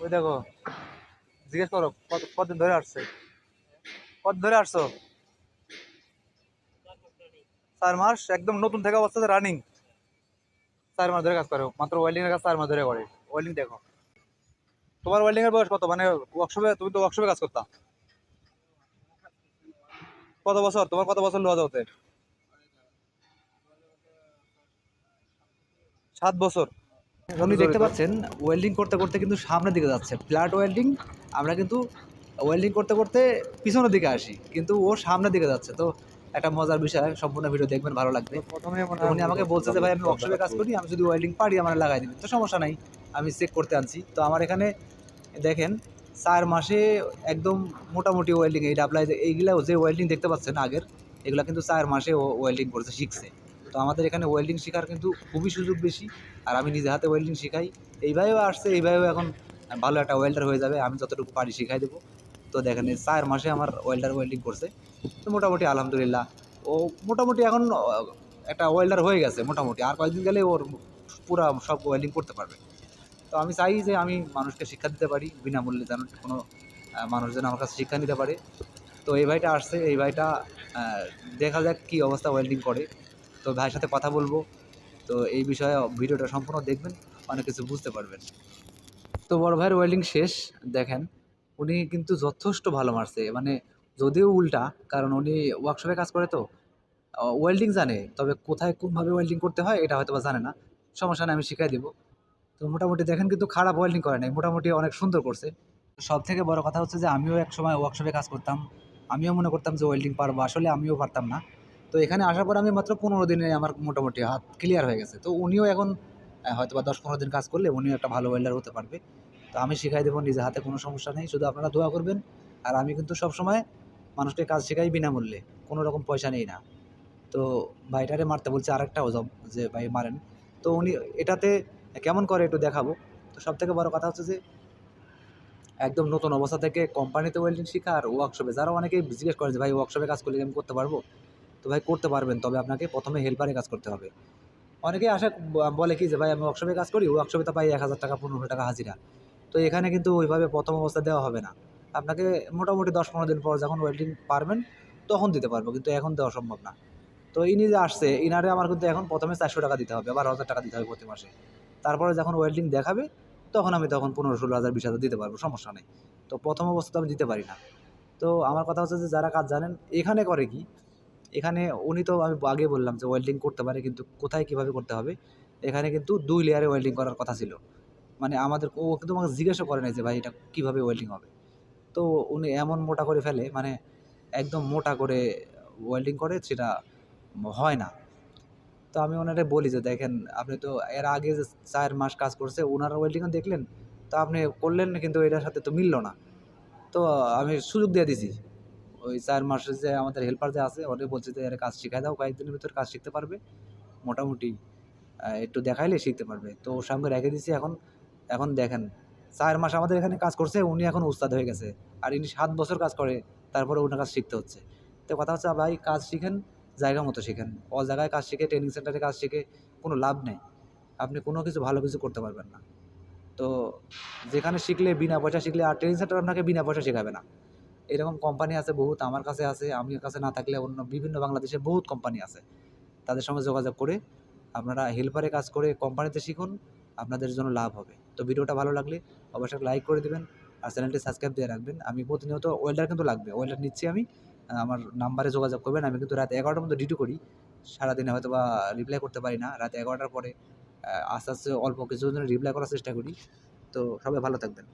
ওই দেখো, জিজ্ঞেস করো, কত, কতদিন ধরে আসছে? কত ধরে আসছো? চার মাস, একদম নতুন থেকে অবস্থা রানিং চার মাস ধরে কাজ করে, মাত্র ওয়েল্ডিং এর কাজ চার মাস ধরে করে। ওয়েল্ডিং দেখো। তোমার ওয়েল্ডিং এর বয়স কত? মানে ওয়ার্কশপে তুমি তো ওয়ার্কশপে কাজ করতা। কত বছর? তোমার কত বছর লোয়া হতে? সাত বছর। আপনি দেখতে পাচ্ছেন ওয়েল্ডিং করতে করতে কিন্তু সামনের দিকে যাচ্ছে। ফ্ল্যাট ওয়েল্ডিং আমরা কিন্তু ওয়েল্ডিং করতে করতে পিছনের দিকে আসি কিন্তু ও সামনের দিকে যাচ্ছে। তো একটা মজার বিষয় সম্পূর্ণ ভিডিও দেখবেন ভালো লাগবে। প্রথমে উনি আমাকে বলছে যে ভাই আমি ওয়ার্কশপে কাজ করি আমি যদি ওয়েল্ডিং পারি আমার লাগাই দিবেন। তো সমস্যা নাই আমি চেক করতে আনছি। তো আমার এখানে দেখেন চার মাসে একদম মোটামুটি ওয়েল্ডিং এই ডাবলাই এইগুলা যে ওয়েল্ডিং দেখতে পাচ্ছেন আগের এগুলা কিন্তু চার মাসে ওয়েল্ডিং করছে শিখছে। তো আমাদের এখানে ওয়েল্ডিং শেখার কিন্তু খুবই সুযোগ বেশি। আর আমি নিজে হাতে ওয়েল্ডিং শেখাই। এইভাবেও আসছে, এইভাবেও এখন ভালো একটা ওয়েল্ডার হয়ে যাবে। আমি যতটুকু পারি শিখাই দেবো। তো দেখেন চার মাসে আমার ওয়েল্ডার ওয়েল্ডিং করছে। তো মোটামুটি আলহামদুলিল্লাহ, ও মোটামুটি এখন একটা ওয়েল্ডার হয়ে গেছে মোটামুটি। আর কয়েকদিন গেলে ওর পুরা সব ওয়েল্ডিং করতে পারবে। তো আমি চাই যে আমি মানুষকে শিক্ষা দিতে পারি, বিনামূল্যে যেন কোনো মানুষ যেন আমার কাছে শিক্ষা নিতে পারে। তো এই ভাইটা আসছে, এই ভাইটা দেখা যাক কী অবস্থা ওয়েল্ডিং করে। তো ভাইয়ের সাথে কথা বলব। তো এই বিষয়ে ভিডিওটা সম্পূর্ণ দেখবেন, অনেক কিছু বুঝতে পারবেন। তো বড় ভাইয়ের ওয়েল্ডিং শেষ, দেখেন, উনি কিন্তু যথেষ্ট ভালো মারছে। মানে যদিও উল্টা, কারণ উনি ওয়ার্কশপে কাজ করে তো ওয়েল্ডিং জানে, তবে কোথায় কোনভাবে ওয়েল্ডিং করতে হয় এটা হয়তো বা জানে না। সমস্যা নেই, আমি শিখাই দেবো। তো মোটামুটি দেখেন কিন্তু খারাপ ওয়েল্ডিং করে নাই, মোটামুটি অনেক সুন্দর করছে। সব থেকে বড় কথা হচ্ছে যে, আমিও এক সময় ওয়ার্কশপে কাজ করতাম। আমিও মনে করতাম যে ওয়েল্ডিং পারব, আসলে আমিও পারতাম না। তো এখানে আসার পর আমি মাত্র পনেরো দিনে আমার মোটামুটি হাত ক্লিয়ার হয়ে গেছে। তো উনিও এখন হয়তো বা দশ পনেরো দিন কাজ করলে উনিও একটা ভালো ওয়েল্ডার হতে পারবে। তো আমি শিখাই দেবো নিজে হাতে কোনো সমস্যা নেই, শুধু আপনারা দোয়া করবেন। আর আমি কিন্তু সবসময় মানুষকে কাজ শেখাই বিনামূল্যে, কোনো রকম পয়সা নেই না। তো ভাইটারে মারতে বলছে আরেকটা জব যে ভাই মারেন। তো উনি এটাতে কেমন করে একটু দেখাবো। তো সব থেকে বড় কথা হচ্ছে যে, একদম নতুন অবস্থা থেকে কোম্পানিতে ওয়েল্ডিং শেখা আর ওয়ার্কশপে যারা অনেকেই জিজ্ঞেস করে যে, ভাই ওয়ার্কশপে কাজ করলে আমি করতে পারব? তো ভাই করতে পারবেন, তবে আপনাকে প্রথমে হেল্পারে কাজ করতে হবে। অনেকেই আসে, বলে কি যে, ভাই, আমি ওয়ার্কশপে কাজ করি ওয়ার্কশপে তো পাই এক হাজার টাকা, পনেরোশো টাকা হাজিরা। তো এখানে কিন্তু ওইভাবে প্রথম অবস্থা দেওয়া হবে না। আপনাকে মোটামুটি দশ পনেরো দিন পর যখন ওয়েল্ডিং পারবেন, তখন দিতে পারব, কিন্তু এখন দেওয়া সম্ভব না। তো ইনি যে আসছে, ইনারে আমার কিন্তু এখন প্রথমে চারশো টাকা দিতে হবে, আবার হাজার টাকা দিতে হবে প্রতি মাসে। তারপরে যখন ওয়েল্ডিং দেখাবে, তখন আমি তখন পনেরো, ষোলো হাজার, বিশ হাজার দিতে পারব, সমস্যা নেই। তো প্রথম অবস্থা তো আমি দিতে পারি না। তো আমার কথা হচ্ছে যে, যারা কাজ জানেন, এখানে করে কি এখানে উনি তো আমি আগে বললাম যে ওয়েল্ডিং করতে পারে, কিন্তু কোথায় কীভাবে করতে হবে? এখানে কিন্তু দুই লেয়ারে ওয়েল্ডিং করার কথা ছিল। মানে আমাদের ও কিন্তু আমাকে জিজ্ঞাসা করে নাই যে, ভাই, এটা কীভাবে ওয়েল্ডিং হবে? তো উনি এমন মোটা করে ফেলে মানে একদম মোটা করে ওয়েল্ডিং করে, সেটা হয় না। তো আমি ওনারে বলি যে, দেখেন, আপনি তো এর আগে যে চার মাস কাজ করছে ওনার ওয়েল্ডিংও দেখলেন? তো আপনি করলেন, কিন্তু এটার সাথে তো মিললো না। তো আমি সুযোগ দিয়ে দিছি। ওই চার মাসের যে আমাদের হেল্পার যে আছে, ওরে বলছে যে, এর কাজ শিখাই দাও, কয়েকদিনের ভিতর কাজ শিখতে পারবে। মোটামুটি একটু দেখাইলে শিখতে পারবে। তো ওর সঙ্গে রেখে দিছি এখন এখন দেখেন, চার মাস আমাদের এখানে কাজ করছে, উনি এখন উস্তাদ হয়ে গেছে। আর ইনি সাত বছর কাজ করে, তারপরে ওনার কাজ শিখতে হচ্ছে। তো কথা হচ্ছে, ভাই, কাজ শিখেন, জায়গা মতো শিখেন। অল জায়গায় কাজ শিখে ট্রেনিং সেন্টারে কাজ শিখে, কোনো লাভ নেই। আপনি কোনো কিছু ভালো কিছু করতে পারবেন না। তো যেখানে শিখলে বিনা পয়সা, শিখলে আর ট্রেনিং সেন্টার আপনাকে বিনা পয়সা শেখাবে না। এরকম কোম্পানি আছে বহুত, আমার কাছে আছে আমি কাছে না থাকলে অন্য বিভিন্ন বাংলাদেশে বহুত কোম্পানি আছে। তাদের সঙ্গে যোগাযোগ করে আপনারা হেল্পারে কাজ করে কোম্পানিতে শিখুন, আপনাদের জন্য লাভ হবে। তো ভিডিওটা ভালো লাগলে অবশ্যই লাইক করে দেবেন আর চ্যানেলটি সাবস্ক্রাইব দিয়ে রাখবেন। আমি প্রতিনিয়ত ওয়েল্ডার কিন্তু লাগবে ওয়েল্ডার নিচ্ছি আমি, আমার নাম্বারে যোগাযোগ করবেন, আমি কিন্তু রাত এগারোটার মধ্যে ডিউটি করি। সারাদিনে হয়তো বা রিপ্লাই করতে পারি না, রাত এগারোটার পরে আস্তে আস্তে অল্প কিছু রিপ্লাই করার চেষ্টা করি। তো সবাই ভালো থাকবেন।